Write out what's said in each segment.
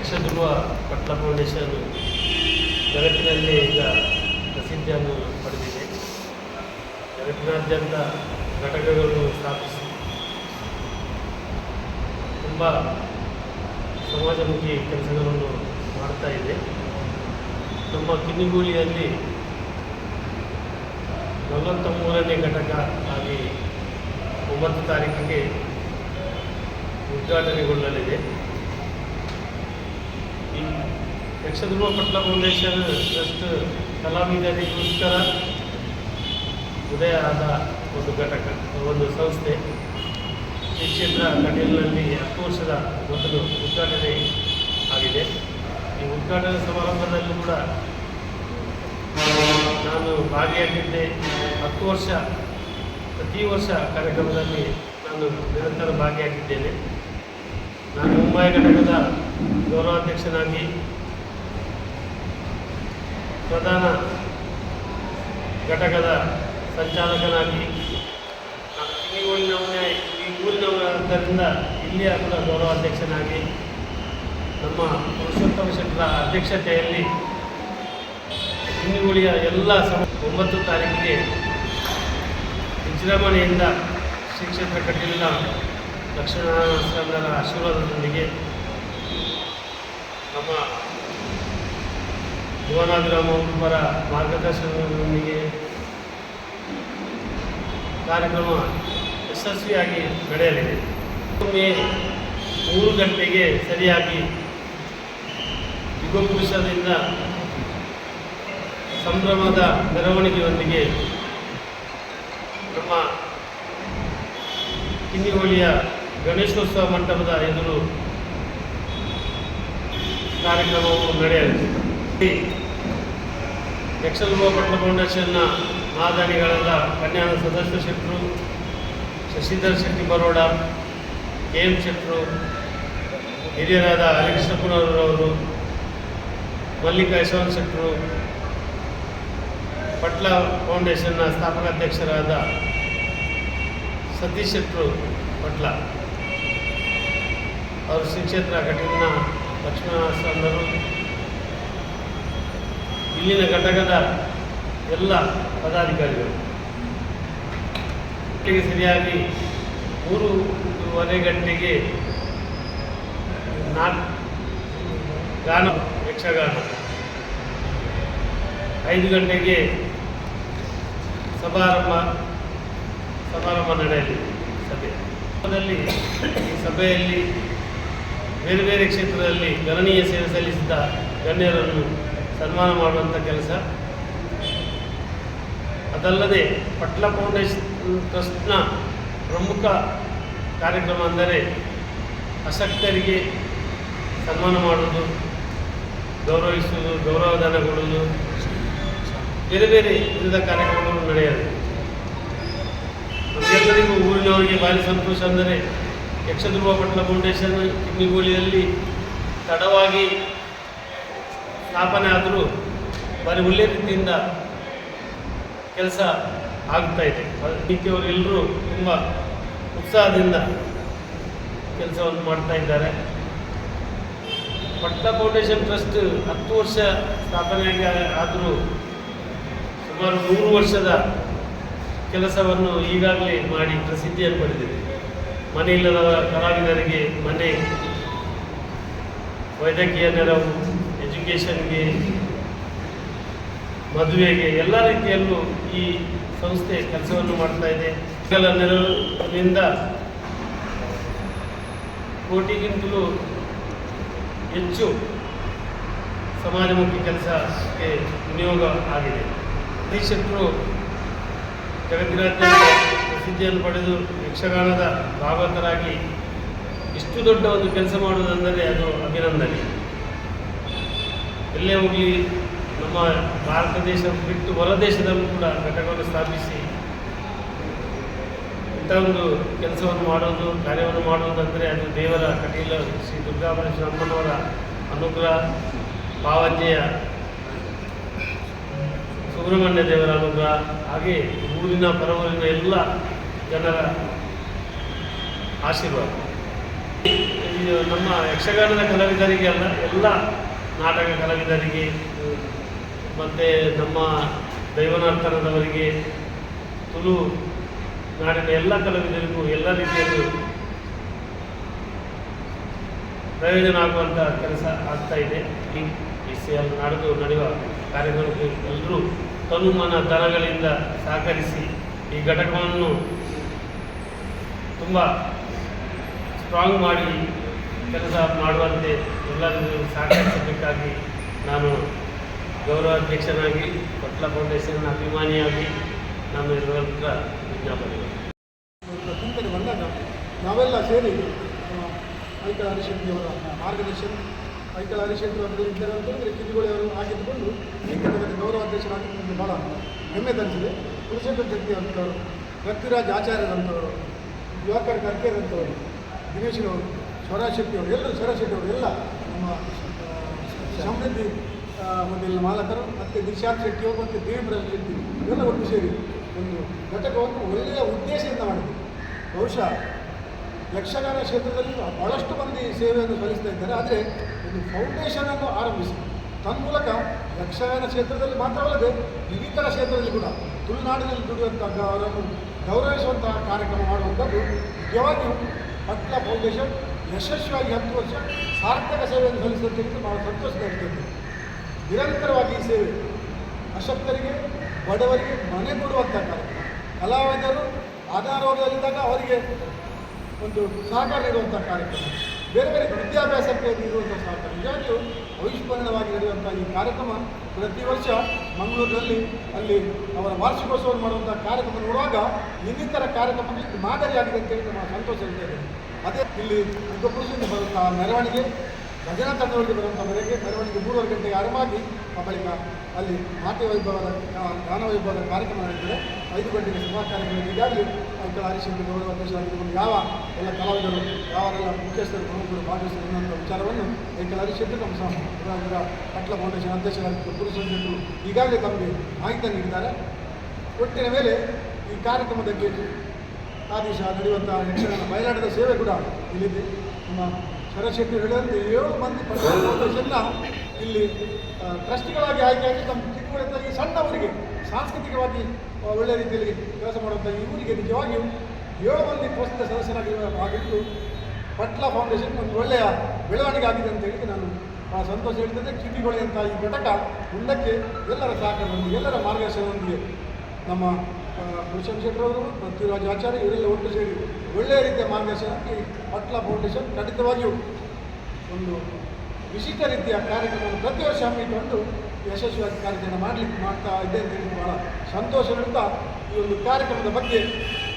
Yakshadhruva Patla foundation ಜಗತ್ತಿನಲ್ಲಿ ಈಗ ಪ್ರಸಿದ್ಧಿಯನ್ನು ಪಡೆದಿದೆ. ಜಗತ್ತಿನಾದ್ಯಂತ ಘಟಕಗಳನ್ನು ಸ್ಥಾಪಿಸಿ. ತುಂಬ ಸಮಾಜಮುಖಿ ಕೆಲಸಗಳನ್ನು ಮಾಡ್ತಾ ಇದೆ. ನಮ್ಮ ಕಿನ್ನಿಗೂಳಿಯಲ್ಲಿ ನಲವತ್ತ ಮೂರನೇ ಘಟಕ ಆಗಿ ಒಂಬತ್ತು ತಾರೀಕಿಗೆ ಉದ್ಘಾಟನೆಗೊಳ್ಳಲಿದೆ. ಯಕ್ಷಧ್ರುವ ಪಟ್ಲ ಫೌಂಡೇಶನ್ ಟ್ರಸ್ಟ್ ಕಲಾವಿದರಿಗೋಸ್ಕರ ಉದಯ ಆದ ಒಂದು ಘಟಕ, ಒಂದು ಸಂಸ್ಥೆ. ಈ ಕ್ಷೇತ್ರ ಕಟೀಲಿನಲ್ಲಿ ಹತ್ತು ವರ್ಷದ ಮೊದಲು ಉದ್ಘಾಟನೆ ಆಗಿದೆ. ಈ ಉದ್ಘಾಟನಾ ಸಮಾರಂಭದಲ್ಲಿ ಕೂಡ ನಾನು ಭಾಗಿಯಾಗಿದ್ದೆ. ಹತ್ತು ವರ್ಷ, ಪ್ರತಿ ವರ್ಷ ಕಾರ್ಯಕ್ರಮದಲ್ಲಿ ನಾನು ನಿರಂತರ ಭಾಗಿಯಾಗಿದ್ದೇನೆ. ನಾನು ಮುಂಬೈ ಘಟಕದ ಗೌರವಾಧ್ಯಕ್ಷನಾಗಿ ಪ್ರಧಾನ ಘಟಕದ ಸಂಚಾಲಕನಾಗಿ ಈ ಊರಿನವನೇ ಈ ಊರಿನವರಾದ್ದರಿಂದ ಇಲ್ಲಿಯ ಕೂಡ ಗೌರವಾಧ್ಯಕ್ಷನಾಗಿ ನಮ್ಮ ಪುರುಷೋತ್ತಮ ಶೆಟ್ಟರ ಅಧ್ಯಕ್ಷತೆಯಲ್ಲಿ ಹಿಂದುಳಿಯ ಎಲ್ಲ ಸಮ ಒಂಬತ್ತು ತಾರೀಕಿಗೆ ವಿಜೃಂಭಣೆಯಿಂದ ಶ್ರೀ ಕ್ಷೇತ್ರ ಕಟೀಲಿನ ಲಕ್ಷ್ಮೀನಾರಾಯಣ ಆಶೀರ್ವಾದದೊಂದಿಗೆ ನಮ್ಮ ಭುವನಾಭಿರಾಮ ಅವರ ಮಾರ್ಗದರ್ಶನದೊಂದಿಗೆ ಕಾರ್ಯಕ್ರಮ ಯಶಸ್ವಿಯಾಗಿ ನಡೆಯಲಿದೆ. ಮೇ ಮೂರು ಗಂಟೆಗೆ ಸರಿಯಾಗಿ ಯುಗಪುರುಷದಿಂದ ಸಂಭ್ರಮದ ಮೆರವಣಿಗೆಯೊಂದಿಗೆ ನಮ್ಮ ಕಿನ್ನಿಹೋಳಿಯ ಗಣೇಶೋತ್ಸವ ಮಂಟಪದ ಎದುರು ಕಾರ್ಯಕ್ರಮವು ನಡೆಯಲಿದೆ. ಈ ಪಟ್ಟ ಫೌಂಡೇಶನ್ನ ಮಾದಾನಿಗಳಾದ ಕನ್ಯಾನ ಸದಸ್ಯ ಶೆಟ್ಟರು ಶಶಿಧರ್ ಶೆಟ್ಟಿ ಬರೋಡ, ಕೆ ಎಂ ಶೆಟ್ಟರು ಹಿರಿಯರಾದ ಹರಿಕೃಷ್ಣಪುರವರವರು ಮಲ್ಲಿಕ ಯಶವಂತ್ ಶೆಟ್ಟರು ಪಟ್ಲ ಫೌಂಡೇಶನ್ನ ಸ್ಥಾಪಕಾಧ್ಯಕ್ಷರಾದ ಸತೀಶ್ ಶೆಟ್ಟರು ಪಟ್ಲ. ಅವರು ಶ್ರೀ ಕ್ಷೇತ್ರ ಲಕ್ಷ್ಮಣ ಇಲ್ಲಿನ ಘಟಕದ ಎಲ್ಲ ಪದಾಧಿಕಾರಿಗಳು. ಒಟ್ಟಿಗೆ ಸರಿಯಾಗಿ ಮೂರುವರೆ ಗಂಟೆಗೆ ನಾಲ್ಕು ಗಾನ, ಯಕ್ಷಗಾನ. ಐದು ಗಂಟೆಗೆ ಸಮಾರಂಭ ಸಮಾರಂಭ ನಡೆಯಲಿದೆ ಸಭೆ. ಈ ಸಭೆಯಲ್ಲಿ ಬೇರೆ ಬೇರೆ ಕ್ಷೇತ್ರದಲ್ಲಿ ಗಣನೀಯ ಸೇವೆ ಸಲ್ಲಿಸಿದ ಗಣ್ಯರನ್ನು ಸನ್ಮಾನ ಮಾಡುವಂಥ ಕೆಲಸ. ಅದಲ್ಲದೆ ಪಟ್ಲ ಫೌಂಡೇಶನ್ ಟ್ರಸ್ಟ್ನ ಪ್ರಮುಖ ಕಾರ್ಯಕ್ರಮ ಅಂದರೆ ಆಸಕ್ತರಿಗೆ ಸನ್ಮಾನ ಮಾಡುವುದು, ಗೌರವಿಸುವುದು ಗೌರವಧಾನ ಕೊಡುವುದು ಬೇರೆ ಬೇರೆ ವಿವಿಧ ಕಾರ್ಯಕ್ರಮಗಳು ನಡೆಯಲಿದೆ ನಮಗೆಲ್ಲರಿಗೂ ಊರಿನವರಿಗೆ ಭಾರಿ ಸಂತೋಷ ಅಂದರೆ ಯಕ್ಷಧ್ರುವ ಪಟ್ಟಣ ಫೌಂಡೇಶನ್ ಕಿಮ್ಮಿಗೋಳಿಯಲ್ಲಿ ತಡವಾಗಿ ಸ್ಥಾಪನೆ ಆದರೂ ಭಾರಿ ಒಳ್ಳೆಯ ರೀತಿಯಿಂದ ಕೆಲಸ ಆಗ್ತಾ ಇದೆ. ಎಲ್ಲರೂ ತುಂಬ ಉತ್ಸಾಹದಿಂದ ಕೆಲಸವನ್ನು ಮಾಡ್ತಾ ಇದ್ದಾರೆ. ಪಟ್ಟ ಫೌಂಡೇಶನ್ ಟ್ರಸ್ಟ್ ಹತ್ತು ವರ್ಷ ಸ್ಥಾಪನೆಯಾಗಿ ಆದರೂ ಸುಮಾರು ನೂರು ವರ್ಷದ ಕೆಲಸವನ್ನು ಈಗಾಗಲೇ ಮಾಡಿ ಪ್ರಸಿದ್ಧಿಯನ್ನು ಪಡೆದಿದೆ. ಮನೆ ಇಲ್ಲದ ಕಲಾವಿದರಿಗೆ ಮನೆ, ವೈದ್ಯಕೀಯ ನೆರವು, ಎಜುಕೇಷನ್ಗೆ, ಮದುವೆಗೆ ಎಲ್ಲ ರೀತಿಯಲ್ಲೂ ಈ ಸಂಸ್ಥೆ ಕೆಲಸವನ್ನು ಮಾಡ್ತಾ ಇದೆ. ಕೆಲ ನೆರವಿನಿಂದ ಕೋಟಿಗಿಂತಲೂ ಹೆಚ್ಚು ಸಮಾಜಮುಖಿ ಕೆಲಸಕ್ಕೆ ವಿನಿಯೋಗ ಆಗಿದೆ. ಅಧೀಕ್ಷಕರು ಜಗತ್ತಿನಾದ್ಯಂತ ಪ್ರಸಿದ್ಧಿಯನ್ನು ಪಡೆದು ಯಕ್ಷಗಾನದ ಭಾಗವತರಾಗಿ ಇಷ್ಟು ದೊಡ್ಡ ಒಂದು ಕೆಲಸ ಮಾಡುವುದೆಂದರೆ ಅದು ಅಭಿನಂದನೆ. ಎಲ್ಲೇ ಹೋಗಲಿ, ನಮ್ಮ ಭಾರತ ದೇಶ ಬಿಟ್ಟು ಹೊರ ದೇಶದಲ್ಲೂ ಕೂಡ ಘಟಕವನ್ನು ಸ್ಥಾಪಿಸಿ ಇಂಥ ಒಂದು ಕೆಲಸವನ್ನು ಮಾಡೋದು, ಕಾರ್ಯವನ್ನು ಮಾಡುವುದಂದರೆ ಅದು ದೇವರ ಕಟೀಲ ಶ್ರೀ ದುರ್ಗಾಪರಮೇಶ್ವರ ಅಮ್ಮನವರ ಅನುಗ್ರಹ ಭಾವಜ್ಞೆಯ ಸುಬ್ರಹ್ಮಣ್ಯ ದೇವರ ಅನುಗ್ರಹ, ಹಾಗೆ ಊರಿನ ಪರವೂರಿನ ಎಲ್ಲ ಜನರ ಆಶೀರ್ವಾದ. ಇದು ನಮ್ಮ ಯಕ್ಷಗಾನದ ಕಲಾವಿದರಿಗೆ ಅಲ್ಲ, ಎಲ್ಲ ನಾಟಕ ಕಲಾವಿದರಿಗೆ, ಮತ್ತು ನಮ್ಮ ದೈವನಾರ್ಥನದವರಿಗೆ ತುಳು ನಾಡಿನ ಎಲ್ಲ ಕಲಾವಿದರಿಗೂ ಎಲ್ಲ ರೀತಿಯಲ್ಲೂ ಪ್ರಯೋಜನ ಆಗುವಂಥ ಕೆಲಸ ಆಗ್ತಾ ಇದೆ. ಈ ಸಿ ಸೇಲ್ ನಡೆದು, ನಡೆಯುವ ಕಾರ್ಯಕ್ರಮಕ್ಕೆ ಎಲ್ಲರೂ ತನು ದನಗಳಿಂದ ಸಹಕರಿಸಿ ಈ ಘಟಕವನ್ನು ತುಂಬ ಸ್ಟ್ರಾಂಗ್ ಮಾಡಿ ಕೆಲಸ ಮಾಡುವಂತೆ ಎಲ್ಲರಿಗೂ ಸಹಕರಿಸಬೇಕಾಗಿ ನಾನು ಗೌರವಾಧ್ಯಕ್ಷನಾಗಿ ಕೊಟ್ಲ ಫೌಂಡೇಶನ್ ಅಭಿಮಾನಿಯಾಗಿ ನಾನು ಎಲ್ಲರ ಹತ್ರ ವಿಜ್ಞಾಪನೆ ಬಂದಾಗ ನಾವೆಲ್ಲ ಸೇರಿ ಐಕಳ ಹರಿಶೆಟ್ಟಿಯವರ ಮಾರ್ಗದರ್ಶನ ಐಕಳ ಹರಿಶೆಟ್ಟಿ ಅವರು ಇದ್ದಾರೆ ಅಂತ ಹೇಳಿದ್ರೆ ಅವರು ಆಗಿದ್ದುಕೊಂಡು ಈ ಘಟಕದ ಗೌರವ ನಮಗೆ ಭಾಳ ಹೆಮ್ಮೆ ತರಿಸಿದೆ. ಪುರುಷೇಂದ್ರ ಶೆಟ್ಟಿ ಅಂತವರು, ಪೃಥ್ವಿರಾಜ್ ಆಚಾರ್ಯರಂಥವರು ಯುವಕರ ಕರ್ಕೇರಂಥವರು ದಿನೇಶ್ರವರು ಸ್ವರಾಜ್ ಶೆಟ್ಟಿಯವರು ಎಲ್ಲರೂ ಸ್ವರಾಜ್ ಶೆಟ್ಟಿಯವರು ಎಲ್ಲ ನಮ್ಮ ಸಮೃದ್ಧಿ ಮತ್ತು ಮಾಲಕರು ಮತ್ತು ನಿಶಾಂತ್ ಶೆಟ್ಟಿಯವರು ಮತ್ತು ದೇವಿಪ್ರಾಜ್ ಶೆಟ್ಟಿ ಇವೆಲ್ಲ ಒಟ್ಟು ಸೇರಿ ಒಂದು ಘಟಕವನ್ನು ಒಳ್ಳೆಯ ಉದ್ದೇಶದಿಂದ ಮಾಡಿದೆ ಬಹುಶಃ ಯಕ್ಷಗಾನ ಕ್ಷೇತ್ರದಲ್ಲಿ ಭಾಳಷ್ಟು ಮಂದಿ ಸೇವೆಯನ್ನು ಸಲ್ಲಿಸ್ತಾ ಇದ್ದಾರೆ. ಆದರೆ ಒಂದು ಫೌಂಡೇಶನನ್ನು ಆರಂಭಿಸಿ. ತನ್ಮೂಲಕ ಯಕ್ಷಗಾನ ಕ್ಷೇತ್ರದಲ್ಲಿ ಮಾತ್ರವಲ್ಲದೆ ಇನ್ನಿತರ ಕ್ಷೇತ್ರದಲ್ಲಿ ಕೂಡ ತುಳುನಾಡಿನಲ್ಲಿ ದುಡಿಯುವಂಥ ಅವರನ್ನು ಗೌರವಿಸುವಂತಹ ಕಾರ್ಯಕ್ರಮ ಮಾಡುವಂಥದ್ದು ನಿಜವಾಗಿಯೂ ಪಟ್ಲ ಫೌಂಡೇಶನ್ ಯಶಸ್ವಿಯಾಗಿ ಹತ್ತು ವರ್ಷ ಸಾರ್ಥಕ ಸೇವೆಯನ್ನು ಸಲ್ಲಿಸುವಂಥದ್ದು ನಾವು ಸಂತೋಷದ ಇರ್ತೇವೆ ನಿರಂತರವಾಗಿ ಈ ಸೇವೆ ಅಶಕ್ತರಿಗೆ, ಬಡವರಿಗೆ ಮನೆ ಕೊಡುವಂಥ ಕಾರ್ಯಕ್ರಮ. ಕಲಾವಿದರು ಅನಾರೋಗ್ಯದಲ್ಲಿದ್ದಾಗ ಅವರಿಗೆ ಒಂದು ಸಹಕಾರ ನೀಡುವಂಥ ಕಾರ್ಯಕ್ರಮ. ಬೇರೆ ಬೇರೆ ವಿದ್ಯಾಭ್ಯಾಸಕ್ಕೆ ನೀಡುವಂಥ ಸಹಕಾರ ನಿಜವಾಗಿಯೂ ಅವಿಸ್ಮರಣವಾಗಿ ನಡೆಯುವಂಥ ಈ ಕಾರ್ಯಕ್ರಮ ಪ್ರತಿ ವರ್ಷ ಮಂಗಳೂರಿನಲ್ಲಿ ಅಲ್ಲಿ ಅವರ ವಾರ್ಷಿಕೋತ್ಸವ ಮಾಡುವಂಥ ಕಾರ್ಯಕ್ರಮ ನೋಡುವಾಗ ಇನ್ನಿತರ ಕಾರ್ಯಕ್ರಮಕ್ಕೆ ಮಾದರಿಯಾಗಿದೆ ಅಂತ ಹೇಳಿ ನಮ್ಮ ಸಂತೋಷ ಇದ್ದೇವೆ ಅದೇ ಇಲ್ಲಿ ಯುಗಪುರುಷದಿಂದ ಬರುವಂಥ ಮೆರವಣಿಗೆ, ಭಜನಾ ತಂಡಗಳಿಗೆ ಬರುವಂಥ ಮೆರವಣಿಗೆ ಮೆರವಣಿಗೆ ಮೂರುವರೆ ಗಂಟೆಗೆ ಆರಂಭವಾಗಿ ಆ ಬಳಿಕ ಅಲ್ಲಿ ನಾಟ್ಯ ವೈಭವದ, ಗಾನ ವೈಭವದ ಕಾರ್ಯಕ್ರಮ ನಡೆಯುತ್ತದೆ. ಐದು ಗಂಟೆಗೆ ಸಭಾ ಕಾರ್ಯಕ್ರಮ. ಈಗಾಗಲೇ ಐಕಳ ಹರಿಶಂಕರ್ ಗೌರವ ಅಧ್ಯಕ್ಷರಾಗಿದ್ದುಕೊಂಡು ಯಾವ ಎಲ್ಲ ಕಲಾವಿದರು ಯಾವೆಲ್ಲ ಮುಖ್ಯಸ್ಥರು, ಪ್ರಮುಖರು ಭಾಗವಹಿಸಿದ ವಿಚಾರವನ್ನು ಏಕಲ ಹರಿಶಂಕರ್ ನಮ್ಮ ಸಹ ಕಟ್ಲ ಫೌಂಡೇಶನ್ ಅಧ್ಯಕ್ಷರಾಗಿದ್ದ ಪುರುಷರು ಈಗಾಗಲೇ ತಮಗೆ ಮಾಹಿತಿ ನೀಡಿದ್ದಾರೆ. ಒಟ್ಟಿನ ಮೇಲೆ ಈ ಕಾರ್ಯಕ್ರಮದಲ್ಲಿ ಆದೇಶ ನಡೆಯುವಂಥ ಯಕ್ಷಗಾನ ಬಯಲಾಟದ ಸೇವೆ ಕೂಡ ಇಲ್ಲಿದೆ. ನಮ್ಮ ಶರಶೆಟ್ಟಿ ಹೇಳಿದಂತೆ ಏಳು ಮಂದಿ ಫೌಂಡೇಶನ್ನ ಇಲ್ಲಿ ಟ್ರಸ್ಟಿಗಳಾಗಿ ಆಯ್ಕೆಯಾಗಿ ನಮ್ಮ ಚಿಕ್ಕಬಳ್ಳಾಪುರ ಈ ಸಣ್ಣ ಊರಿಗೆ ಸಾಂಸ್ಕೃತಿಕವಾಗಿ ಆ, ಒಳ್ಳೆಯ ರೀತಿಯಲ್ಲಿ ಕೆಲಸ ಮಾಡುವಂಥ ಇವರಿಗೆ ನಿಜವಾಗಿಯೂ ಏಳು ಮಂದಿ ಪ್ರಸ್ತುತ ಸದಸ್ಯರಾಗಿ ಆಗಿದ್ದು ಪಟ್ಲ ಫೌಂಡೇಶನ್ ಒಂದು ಒಳ್ಳೆಯ ಬೆಳವಣಿಗೆ ಆಗಿದೆ ಅಂತ ಹೇಳಿ ನಾನು ಭಾಳ ಸಂತೋಷ ಹೇಳ್ತದೆ ಕಿವಿಗೊಳೆಯಂಥ ಈ ಘಟಕ ಮುಂದಕ್ಕೆ ಎಲ್ಲರ ಸಹಕಾರದೊಂದಿಗೆ ಎಲ್ಲರ ಮಾರ್ಗದರ್ಶನದೊಂದಿಗೆ ನಮ್ಮ ಆ, ಶೆಟ್ಟರವರು ಪೃಥ್ವಿರಾಜ್ ಆಚಾರ್ಯ ಇವರೆಲ್ಲ ಒಟ್ಟು ಸೇರಿ ಒಳ್ಳೆಯ ರೀತಿಯ ಮಾರ್ಗದರ್ಶನಕ್ಕೆ ಪಟ್ಲ ಫೌಂಡೇಶನ್ ಖಂಡಿತವಾಗಿಯೂ ಒಂದು ವಿಶಿಷ್ಟ ರೀತಿಯ ಕಾರ್ಯಕ್ರಮವನ್ನು ಪ್ರತಿ ವರ್ಷ ಹಮ್ಮಿಕೊಂಡು ಯಶಸ್ವಿಯಾಗಿ ಕಾರ್ಯಕ್ರಮ ಮಾಡಲಿಕ್ಕೆ ಮಾಡ್ತಾ ಇದೆ ಅಂತ ಹೇಳಿ ಬಹಳ ಸಂತೋಷದಿಂದ ಈ ಒಂದು ಕಾರ್ಯಕ್ರಮದ ಬಗ್ಗೆ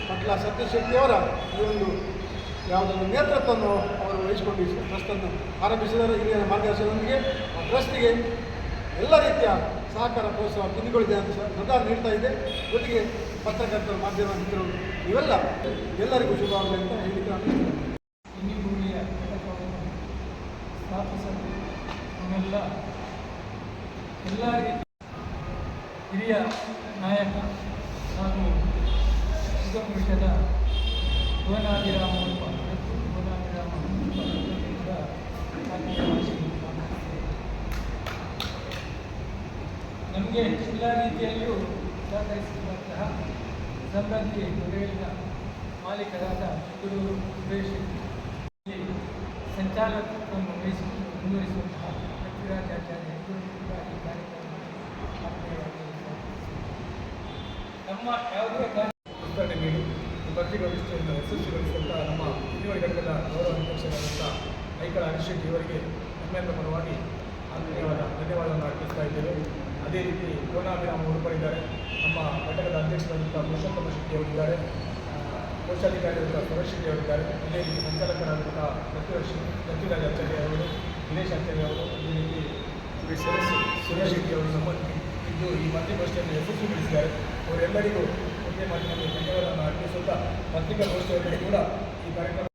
ಪಟ್ಲ ಸತೀಶ್ ಶೆಟ್ಟಿಯವರ ಈ ಒಂದು ಯಾವುದೊಂದು ನೇತೃತ್ವವನ್ನು ಅವರು ವಹಿಸಿಕೊಂಡು ಟ್ರಸ್ಟನ್ನು ಆರಂಭಿಸಿದ್ದಾರೆ. ಹಿರಿಯರ ಮಾರ್ಗದರ್ಶನದೊಂದಿಗೆ ಆ ಟ್ರಸ್ಟಿಗೆ ಎಲ್ಲ ರೀತಿಯ ಸಹಕಾರ, ಪ್ರೋತ್ಸಾಹ ಕಿಂದಿಗಳಿದೆ ಅಂತ ನಿರ್ಧಾರ ನೀಡ್ತಾ ಇದೆ. ಜೊತೆಗೆ ಪತ್ರಕರ್ತರು ಮಾಧ್ಯಮ ಮಿತ್ರರು ಇವೆಲ್ಲ ಎಲ್ಲರಿಗೂ ಶುಭವಾಗಲಿ ಅಂತ ಹೇಳಿದ್ದಾರೆ ಸ್ಥಾಪಿಸಲು ನಮ್ಮೆಲ್ಲ ಎಲ್ಲ ಹಿರಿಯ ನಾಯಕ ಹಾಗೂ ಪುರುಷದ ಭುವನಾದಿರಾಮ ಸ್ವಾಗತಿಸಿದೆ. ನಮಗೆ ಎಲ್ಲ ರೀತಿಯಲ್ಲಿಯೂ ಸಹಕರಿಸಿರುವಂತಹ ಸಂಬಂಧಿ ಮೊಬೈಲ್ನ ಮಾಲೀಕರಾದ ಗುರು ಸುರೇಶ್ ಸಂಚಾಲಕತ್ವವನ್ನು ವಹಿಸಿಕೊಂಡು ಮುಂದುವರಿಸುವಂತಹ ಪೃಥ್ವಿರಾಜಾಚಾರ್ಯ ನಮ್ಮ ಯಾವುದೇ ಉದ್ಘಾಟನೆ ನೀಡಿ ಪತ್ರಿಕಾಗೋಷ್ಠಿಯನ್ನು ಯಶಸ್ವಿಗೊಳಿಸಿದಂಥ ನಮ್ಮ ಹಿರಿಯ ಘಟಕದ ಗೌರವ ಅಧ್ಯಕ್ಷರಾದಂಥ ಐಕಳ ಶೆಟ್ಟಿ ಇವರಿಗೆ ನಮ್ಮೆಲ್ಲರ ಪರವಾಗಿ ಆತ್ಮೀಯವಾದ ಧನ್ಯವಾದವನ್ನು ಅರ್ಪಿಸ್ತಾ ಇದ್ದೇವೆ. ಅದೇ ರೀತಿ ಕೋನಾಭಿರಾಮ ಉಡುಪಡಿದ್ದಾರೆ ನಮ್ಮ ಘಟಕದ ಅಧ್ಯಕ್ಷರಾದಂಥ ಪುರುಷೋತ್ತಮ ಶೆಟ್ಟಿ ಅವರಿದ್ದಾರೆ ಕೋಶಾಧಿಕಾರಿಯಾದಂಥ ಸುರೇಶ್ ಶೆಟ್ಟಿ ಅವರಿದ್ದಾರೆ ಅದೇ ರೀತಿ ಸಂಚಾಲಕರಾದಂಥ ಪೃಥ್ವಿರಾಜ್ ಪೃಥ್ವಿರಾಜ್ ಆಚಾರ್ಯ ಅವರು, ದಿನೇಶ್ ಆಚಾರ್ಯ ಅವರು, ಅದೇ ರೀತಿ ಸುರೇಶ್ ಸುರೇಶ್ ಶೆಟ್ಟಿ ಅವರು ನಮ್ಮೊಂದಿಗೆ ಇದ್ದು ಈ ಪತ್ರಿಕಾಗೋಷ್ಠಿಯನ್ನು ಯಶಸ್ವಿಗೊಳಿಸಿದ್ದಾರೆ ಅವರೆಲ್ಲರಿಗೂ ಒಂದೇ ಮಾತಿನಲ್ಲಿ ಧನ್ಯವಾದವನ್ನು ಅರ್ಪಿಸುತ್ತಾ ಪತ್ರಿಕಾಗೋಷ್ಠಿಯಲ್ಲಿ ಕೂಡ ಈ ಕಾರ್ಯಕ್ರಮ